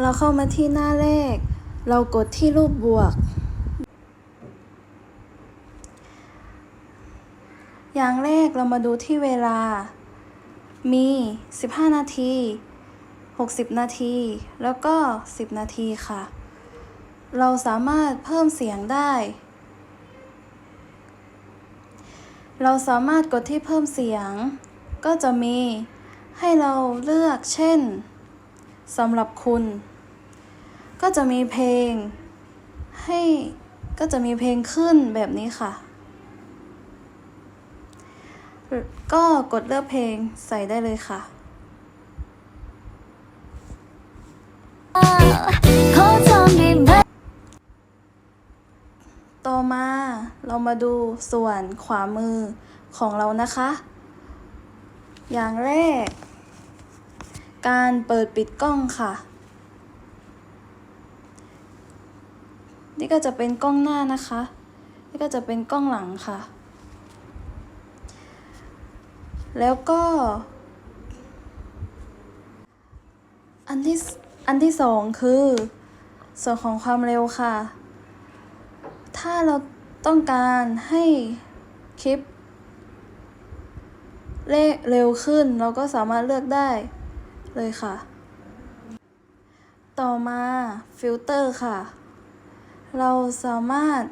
เราเข้ามาที่หน้าแรก เรากดที่รูปบวก อย่างแรกเรามาดูที่เวลา มี 15 นาที 60 นาที แล้วก็ 10 นาทีค่ะ เราสามารถเพิ่มเสียงได้ เราสามารถกดที่เพิ่มเสียง ก็จะมีให้เราเลือกเช่นสำหรับคุณ ก็จะมีเพลงให้ก็จะมีเพลงขึ้นแบบนี้ค่ะ ก็กดเลือกเพลงใส่ได้เลยค่ะต่อมาเรามาดูส่วนขวามือของเรานะคะ อย่างแรก การเปิดปิดกล้องค่ะ นี่ก็จะเป็นกล้องหน้านะคะ นี่ก็จะเป็นกล้องหลังค่ะ แล้วก็ อันที่อันที่สองคือ ส่วนของความเร็วค่ะ ถ้าเราต้องการให้คลิปเลเร็วขึ้นเราก็สามารถเลือกได้เลยค่ะ ต่อมาฟิลเตอร์ค่ะ เราสามารถ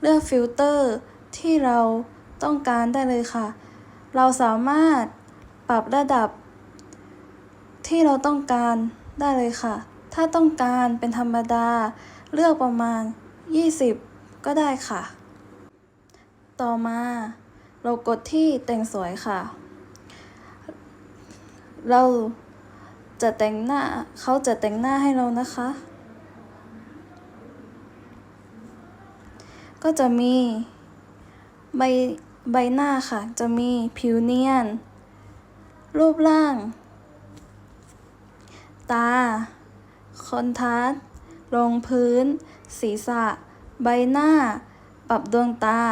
เลือกฟิลเตอร์ที่เราต้องการได้เลยค่ะ เราสามารถปรับระดับ ที่เราต้องการได้เลยค่ะ ถ้าต้องการเป็นธรรมดา เลือกประมาณ 20 ก็ได้ค่ะ ต่อมาเรากดที่แต่งสวยค่ะ เราจะแต่งหน้าเขาจะแต่งหน้าให้เรานะคะ ก็จะมีใบใบหน้าค่ะ จะมีผิวเนียน รูปร่าง ตา คอนทราสต์รองพื้น ศีรษะ ใบหน้า ปรับดวงตา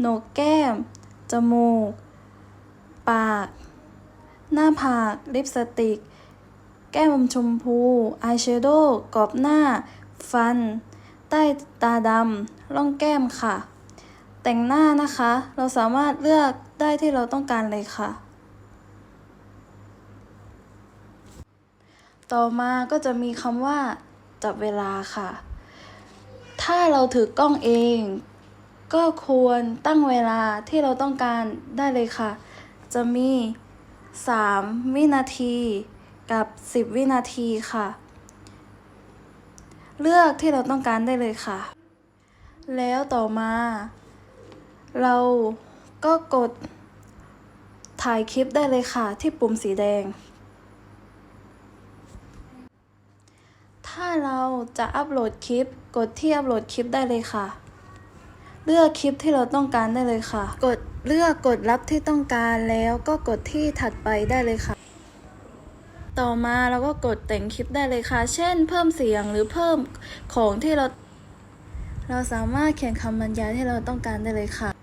โหนกแก้ม จมูก ปาก หน้าผาก ลิปสติก แก้มชมพู อายแชโดว์กรอบหน้า ฟัน ใต้ตาดำร่องแก้มค่ะ แต่งหน้านะคะ เราสามารถเลือกได้ที่เราต้องการเลยค่ะ ต่อมาก็จะมีคำว่าจับเวลาค่ะ ถ้าเราถือกล้องเอง ก็ควรตั้งเวลาที่เราต้องการได้เลยค่ะ จะมี 3 วินาทีกับ 10 วินาทีค่ะ เลือกที่เราต้องการได้เลยค่ะ แล้วต่อมา เราก็กดถ่ายคลิปได้เลยค่ะ ที่ปุ่มสีแดง ถ้าเราจะอัปโหลดคลิป กดที่อัปโหลดคลิปได้เลยค่ะ เลือกคลิปที่เราต้องการได้เลยค่ะ กดเลือกกดรับที่ต้องการแล้วก็กดที่ถัดไปได้เลยค่ะ ต่อมาเราก็กดแต่งคลิปได้เลยค่ะ เช่น เพิ่มเสียงหรือเพิ่มของที่เรา เราสามารถเขียนคำบรรยายที่เราต้องการได้เลยค่ะ